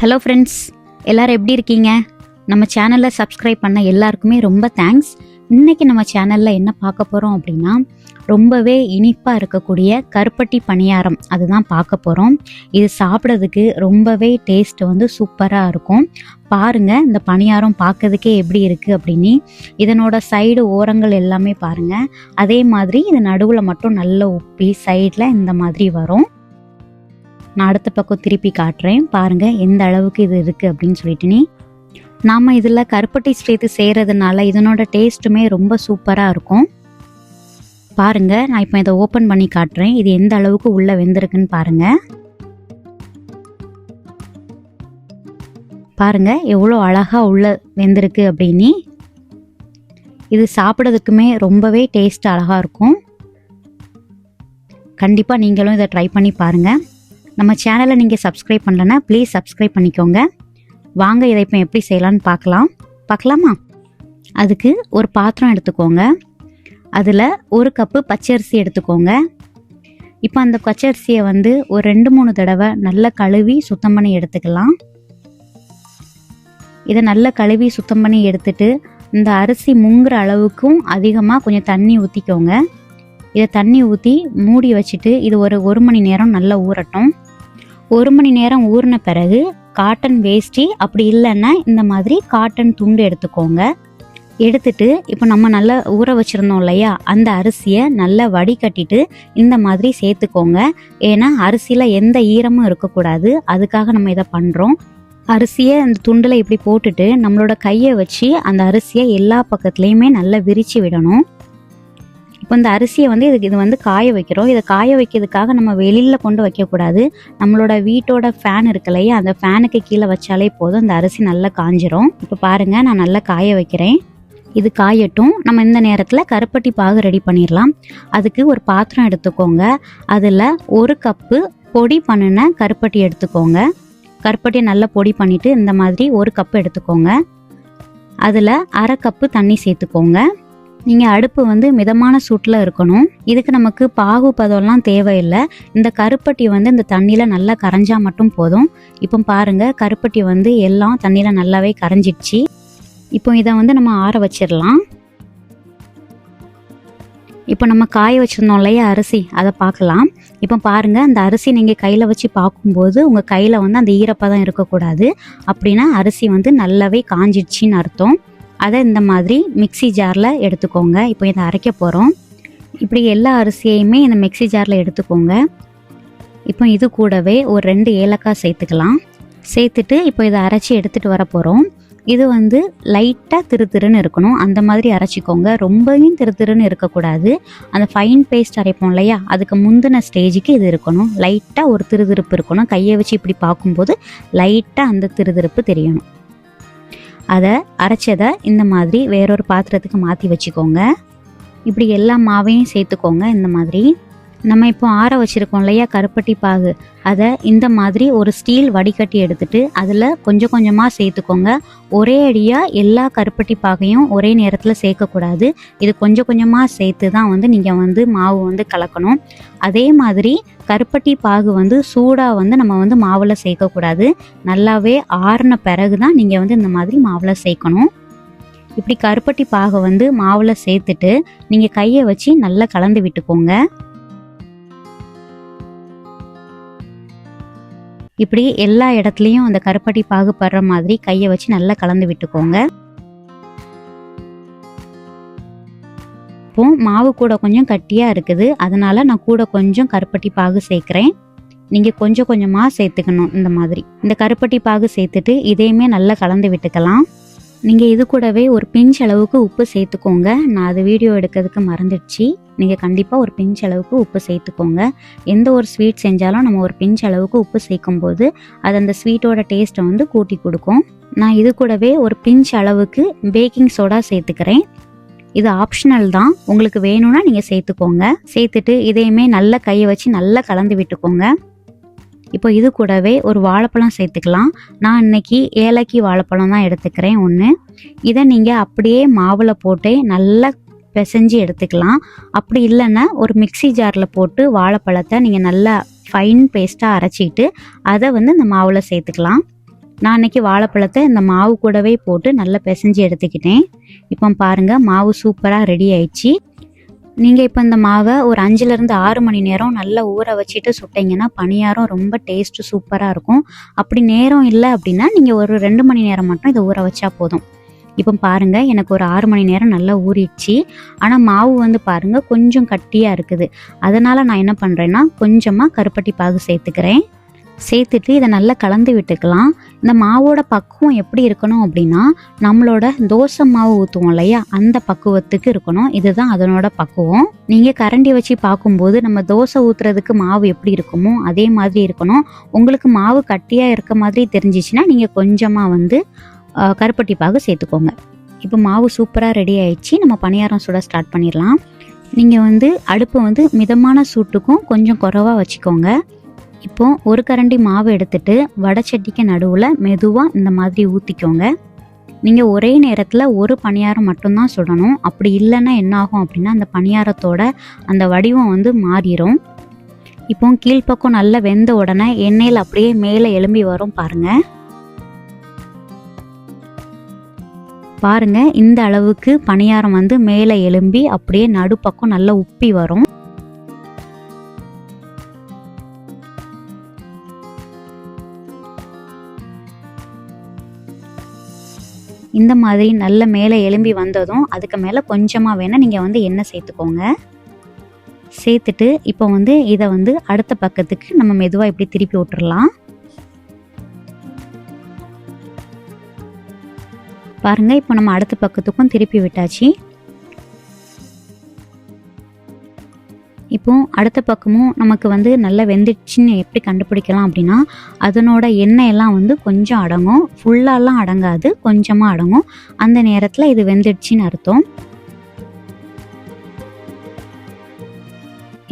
Hello friends எல்லாரும் எப்படி இருக்கீங்க? நம்ம சேனலை சப்ஸ்கிரைப் பண்ண எல்லாருக்குமே ரொம்ப தேங்க்ஸ் இன்றைக்கி நம்ம சேனலில் என்ன பார்க்க போகிறோம் அப்படின்னா ரொம்பவே இனிப்பாக இருக்கக்கூடிய கருப்பட்டி பணியாரம் அதுதான் பார்க்க போகிறோம் இது சாப்பிட்றதுக்கு ரொம்பவே டேஸ்ட் வந்து சூப்பராக இருக்கும். பாருங்கள் இந்த பணியாரம் பார்க்கறதுக்கே எப்படி இருக்குது அப்படின்னு. இதனோட சைடு ஓரங்கள் எல்லாமே பாருங்க. அதே மாதிரி இது நடுவில் மட்டும் நல்ல உப்பி சைடில் இந்த மாதிரி வரும். நான் அடுத்த பக்கம் திருப்பி காட்டுறேன். பாருங்கள் எந்த அளவுக்கு இது இருக்குது அப்படின்னு சொல்லிட்டு நீ. நாம் இதில் கருப்பட்டி சேர்த்து செய்கிறதுனால இதனோட டேஸ்ட்டுமே ரொம்ப சூப்பராக இருக்கும். பாருங்கள் நான் இப்போ இதை ஓப்பன் பண்ணி காட்டுறேன். இது எந்த அளவுக்கு உள்ளே வெந்திருக்குன்னு பாருங்கள் பாருங்கள் எவ்வளோ அழகாக உள்ள வெந்திருக்கு அப்படின்னு இது சாப்பிட்றதுக்குமே ரொம்பவே டேஸ்ட் அழகாக இருக்கும். கண்டிப்பாக நீங்களும் இதை ட்ரை பண்ணி பாருங்கள் நம்ம சேனலை நீங்கள் சப்ஸ்கிரைப் பண்ணலன்னா ப்ளீஸ் சப்ஸ்கிரைப் பண்ணிக்கோங்க. வாங்க இதை இப்போ எப்படி செய்யலான்னு பார்க்கலாம். பார்க்கலாமா? அதுக்கு ஒரு பாத்திரம் எடுத்துக்கோங்க. அதில் ஒரு கப்பு பச்சரிசி எடுத்துக்கோங்க. இப்போ அந்த பச்சரிசியை வந்து ஒரு ரெண்டு மூணு தடவை நல்லா கழுவி சுத்தம் பண்ணி எடுத்துக்கலாம். இதை நல்லா கழுவி சுத்தம் பண்ணி எடுத்துட்டு இந்த அரிசி முங்குற அளவுக்கும் அதிகமாக கொஞ்சம் தண்ணி ஊற்றிக்கோங்க இதை தண்ணி ஊற்றி மூடி வச்சுட்டு இது ஒரு ஒரு மணி நேரம் நல்லா ஊறட்டும். ஒரு மணி நேரம் ஊறின பிறகு காட்டன் வேஷ்டி அப்படி இல்லைன்னா இந்த மாதிரி காட்டன் துண்டு எடுத்துக்கோங்க. எடுத்துட்டு இப்போ நம்ம நல்லா ஊற வச்சுருந்தோம் இல்லையா? அந்த அரிசியை நல்லா வடிகட்டிட்டு இந்த மாதிரி சேர்த்துக்கோங்க. ஏன்னா அரிசியில் எந்த ஈரமும் இருக்கக்கூடாது. அதுக்காக நம்ம இதை பண்ணுறோம் அரிசியை அந்த துண்டில் இப்படி போட்டுட்டு நம்மளோட கையை வச்சு அந்த அரிசியை எல்லா பக்கத்துலேயுமே நல்லா விரித்து விடணும். இப்போ இந்த அரிசியை வந்து இதுக்கு இது வந்து காய வைக்கிறோம். இதை காய வைக்கிறதுக்காக நம்ம வெளியில் கொண்டு வைக்கக்கூடாது. நம்மளோட வீட்டோட ஃபேன் இருக்கு இல்லையா? அந்த ஃபேனுக்கு கீழே வச்சாலே போதும். அந்த அரிசி நல்லா காஞ்சிரும். இப்போ பாருங்கள் நான் நல்லா காய வைக்கிறேன். இது காயட்டும். நம்ம இந்த நேரத்தில் கருப்பட்டி பாகு ரெடி பண்ணிடலாம் அதுக்கு ஒரு பாத்திரம் எடுத்துக்கோங்க. அதில் ஒரு கப்பு பொடி பண்ணின கருப்பட்டி எடுத்துக்கோங்க. கருப்பட்டியை நல்லா பொடி பண்ணிவிட்டு இந்த மாதிரி ஒரு கப்பு எடுத்துக்கோங்க. அதில் அரை கப்பு தண்ணி சேர்த்துக்கோங்க. நீங்கள் அடுப்பு வந்து மிதமான சூட்டில் இருக்கணும். இதுக்கு நமக்கு பாகு பதம்லாம் தேவையில்லை. இந்த கருப்பட்டி வந்து இந்த தண்ணியில் நல்லா கரைஞ்சால் மட்டும் போதும். இப்போ பாருங்கள் கருப்பட்டி வந்து எல்லாம் தண்ணியில் நல்லாவே கரைஞ்சிடுச்சு. இப்போ இதை வந்து நம்ம ஆற வச்சிடலாம். இப்போ நம்ம காய வச்சுருந்தோம் இல்லையா அரிசி. அதை பார்க்கலாம். இப்போ பாருங்கள் அந்த அரிசி நீங்கள் கையில் வச்சு பார்க்கும்போது உங்கள் கையில் வந்து அந்த ஈரப்பதம் இருக்கக்கூடாது. அப்படின்னா அரிசி வந்து நல்லாவே காஞ்சிடுச்சின்னு அர்த்தம். அதை இந்த மாதிரி மிக்ஸி ஜாரில் எடுத்துக்கோங்க. இப்போ இதை அரைக்க போகிறோம் இப்படி எல்லா அரிசியையுமே இந்த மிக்ஸி ஜாரில் எடுத்துக்கோங்க. இப்போ இது கூடவே ஒரு ரெண்டு ஏலக்காய் சேர்த்துக்கலாம். சேர்த்துட்டு இப்போ இதை அரைச்சி எடுத்துகிட்டு வர போகிறோம் இது வந்து லைட்டாக திரு திருன்னு இருக்கணும். அந்த மாதிரி அரைச்சிக்கோங்க. ரொம்பவும் திரு திருன்னு இருக்கக்கூடாது. அந்த ஃபைன் பேஸ்ட் அரைப்போம் இல்லையா? அதுக்கு முந்தின ஸ்டேஜுக்கு இது இருக்கணும். லைட்டாக ஒரு திருதிருப்பு இருக்கணும். கையை வச்சு இப்படி பார்க்கும்போது லைட்டாக அந்த திருதிருப்பு தெரியணும். அதை அரைச்சதை இந்த மாதிரி வேறொரு பாத்திரத்துக்கு மாற்றி வச்சுக்கோங்க. இப்படி எல்லா மாவையும் சேர்த்துக்கோங்க இந்த மாதிரி. நம்ம இப்போ ஆற வச்சுருக்கோம் இல்லையா? கருப்பட்டி பாகு. அதை இந்த மாதிரி ஒரு ஸ்டீல் வடிகட்டி எடுத்துட்டு அதில் கொஞ்சம் கொஞ்சமாக சேர்த்துக்கோங்க. ஒரே அடியாக எல்லா கருப்பட்டி பாகையும் ஒரே நேரத்தில் சேர்க்கக்கூடாது. இது கொஞ்சம் கொஞ்சமாக சேர்த்து தான் வந்து நீங்கள் வந்து மாவு வந்து கலக்கணும். அதே மாதிரி கருப்பட்டி பாகு வந்து சூடாக வந்து நம்ம வந்து மாவில் சேர்க்கக்கூடாது. நல்லாவே ஆறின பிறகு தான் நீங்கள் வந்து இந்த மாதிரி மாவில் சேர்க்கணும். இப்படி கருப்பட்டி பாகை வந்து மாவில் சேர்த்துட்டு நீங்கள் கையை வச்சு நல்லா கலந்து விட்டுக்கோங்க. இப்படி எல்லா இடத்துலையும் அந்த கருப்பட்டி பாகு படுற மாதிரி கையை வச்சு நல்லா கலந்து விட்டுக்கோங்க. இப்போ மாவு கூட கொஞ்சம் கட்டியாக இருக்குது. அதனால நான் கூட கொஞ்சம் கருப்பட்டி பாகு சேர்க்குறேன். நீங்கள் கொஞ்சம் கொஞ்சமாக சேர்த்துக்கணும் இந்த மாதிரி. இந்த கருப்பட்டி பாகு சேர்த்துட்டு இதையுமே நல்லா கலந்து விட்டுக்கலாம். நீங்கள் இது கூடவே ஒரு பிஞ்ச் அளவுக்கு உப்பு சேர்த்துக்கோங்க. நான் அது வீடியோ எடுக்கிறதுக்கு மறந்துடுச்சு. நீங்கள் கண்டிப்பாக ஒரு பிஞ்ச் அளவுக்கு உப்பு சேர்த்துக்கோங்க. எந்த ஒரு ஸ்வீட் செஞ்சாலும் நம்ம ஒரு பிஞ்ச் அளவுக்கு உப்பு சேர்க்கும்போது அது அந்த ஸ்வீட்டோட டேஸ்ட்டை வந்து கூட்டி கொடுக்கும். நான் இது கூடவே ஒரு பிஞ்ச் அளவுக்கு பேக்கிங் சோடா சேர்த்துக்கிறேன். இது ஆப்ஷனல் தான். உங்களுக்கு வேணும்னா நீங்கள் சேர்த்துக்கோங்க. சேர்த்துட்டு இதையுமே நல்லா கையை வச்சு நல்லா கலந்து விட்டுக்கோங்க. இப்போ இது கூடவே ஒரு வாழைப்பழம் சேர்த்துக்கலாம். நான் இன்னைக்கு ஏலக்கி வாழைப்பழம் தான் எடுத்துக்கிறேன் ஒன்று இதை நீங்கள் அப்படியே மாவில் போட்டு நல்லா பிசைஞ்சு எடுத்துக்கலாம். அப்படி இல்லைன்னா ஒரு மிக்ஸி ஜாரில் போட்டு வாழைப்பழத்தை நீங்கள் நல்லா ஃபைன் பேஸ்ட்டாக அரைச்சிட்டு அதை வந்து இந்த மாவில் சேர்த்துக்கலாம். நான் அன்னைக்கு வாழைப்பழத்தை இந்த மாவு கூடவே போட்டு நல்லா பிசைஞ்சு எடுத்துக்கிட்டேன். இப்போ பாருங்கள் மாவு சூப்பராக ரெடி ஆயிடுச்சு. நீங்கள் இப்போ இந்த மாவை ஒரு அஞ்சுலேருந்து ஆறு மணி நேரம் நல்லா ஊற வச்சுட்டு சுட்டிங்கன்னா பணியாரம் ரொம்ப டேஸ்ட்டு சூப்பராக இருக்கும். அப்படி நேரம் இல்லை அப்படின்னா நீங்கள் ஒரு ரெண்டு மணி நேரம் மட்டும் இதை ஊற வச்சா போதும். இப்போ பாருங்கள் எனக்கு ஒரு ஆறு மணி நேரம் நல்லா ஊறிடுச்சு. ஆனால் மாவு வந்து பாருங்கள் கொஞ்சம் கட்டியாக இருக்குது. அதனால் நான் என்ன பண்ணுறேன்னா கொஞ்சமாக கருப்பட்டி பாகு சேர்த்துக்கிறேன். சேர்த்துட்டு இதை நல்லா கலந்து விட்டுக்கலாம். இந்த மாவோட பக்குவம் எப்படி இருக்கணும் அப்படின்னா நம்மளோட தோசை மாவு ஊற்றுவோம் இல்லையா? அந்த பக்குவத்துக்கு இருக்கணும். இதுதான் அதனோட பக்குவம். நீங்கள் கரண்டி வச்சு பார்க்கும்போது நம்ம தோசை ஊற்றுறதுக்கு மாவு எப்படி இருக்குமோ அதே மாதிரி இருக்கணும். உங்களுக்கு மாவு கட்டியாக இருக்க மாதிரி தெரிஞ்சிச்சுன்னா நீங்கள் கொஞ்சமாக வந்து கருப்பட்டி பாகு சேர்த்துக்கோங்க. இப்போ மாவு சூப்பராக ரெடி ஆயிடுச்சு. நம்ம பணியாரம் சுட ஸ்டார்ட் பண்ணிடலாம். நீங்கள் வந்து அடுப்பு வந்து மிதமான சூட்டுக்கும் கொஞ்சம் குறவாக வச்சுக்கோங்க. இப்போ ஒரு கரண்டி மாவு எடுத்துட்டு வடைச்சட்டிக்கு நடுவில் மெதுவாக இந்த மாதிரி ஊற்றிக்கோங்க நீங்கள் ஒரே நேரத்தில் ஒரு பணியாரம் மட்டும்தான் சுடணும். அப்படி இல்லைன்னா என்ன ஆகும் அப்படின்னா அந்த பணியாரத்தோட அந்த வடிவம் வந்து மாறிடும் இப்போ கீழ்ப்பக்கம் நல்லா வெந்த உடனே எண்ணெயில் அப்படியே மேலே எலும்பி வரும் பாருங்கள் பாருங்க இந்த அளவுக்கு பணியாரம் வந்து மேலே எலும்பி அப்படியே நடுப்பக்கம் நல்லா உப்பி வரும். இந்த மாதிரி நல்ல மேலே எலும்பி வந்ததும் அதுக்கு மேலே கொஞ்சமாக வேணால் நீங்கள் வந்து எண்ணெய் சேர்த்துக்கோங்க. சேர்த்துட்டு இப்போ வந்து இதை வந்து அடுத்த பக்கத்துக்கு நம்ம மெதுவாக இப்படி திருப்பி விட்டுறலாம். பாருங்கள் இப்போ நம்ம அடுத்த பக்கத்துக்கும் திருப்பி விட்டாச்சு. இப்போ அடுத்த பக்கமும் நமக்கு வந்து நல்லா வெந்துடுச்சுன்னு எப்படி கண்டுபிடிக்கலாம் அப்படின்னா அதனோட எண்ணெய் எல்லாம் வந்து கொஞ்சம் அடங்கும். ஃபுல்லாலாம் அடங்காது கொஞ்சமாக அடங்கும். அந்த நேரத்தில் இது வெந்துடுச்சின்னு அர்த்தம்.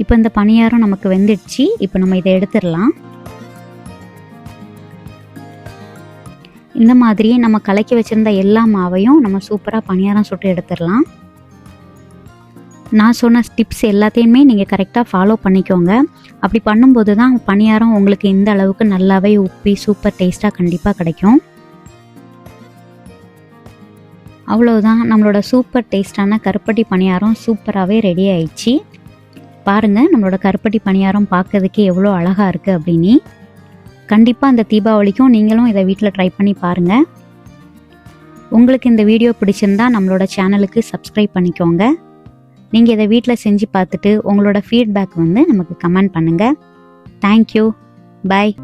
இப்போ இந்த பணியாரம் நமக்கு வெந்துடுச்சு. இப்போ நம்ம இதை எடுத்துடலாம். இந்த மாதிரி நம்ம கலக்கி வச்சுருந்த எல்லா மாவையும் நம்ம சூப்பராக பணியாரம் சுட்டு எடுத்துடலாம். நான் சொன்ன டிப்ஸ் எல்லாத்தையுமே நீங்கள் கரெக்டாக ஃபாலோ பண்ணிக்கோங்க. அப்படி பண்ணும்போது தான் பணியாரம் உங்களுக்கு இந்த அளவுக்கு நல்லாவே உப்பி சூப்பர் டேஸ்ட்டாக கண்டிப்பாக கிடைக்கும். அவ்வளோதான் நம்மளோட சூப்பர் டேஸ்டான கருப்பட்டி பணியாரம் சூப்பராகவே ரெடி ஆயிடுச்சு. பாருங்கள் நம்மளோட கருப்பட்டி பணியாரம் பார்க்கறதுக்கே எவ்வளோ அழகாக இருக்குது அப்படின்னு. கண்டிப்பாக இந்த தீபாவளிக்கும் நீங்களும் இதை வீட்டில் ட்ரை பண்ணி பாருங்கள் உங்களுக்கு இந்த வீடியோ பிடிச்சிருந்தா நம்மளோட சேனலுக்கு சப்ஸ்கிரைப் பண்ணிக்கோங்க. நீங்கள் இதை வீட்டில் செஞ்சு பார்த்துட்டு உங்களோட ஃபீட்பேக் வந்து நமக்கு கமெண்ட் பண்ணுங்கள் தேங்க்யூ பாய்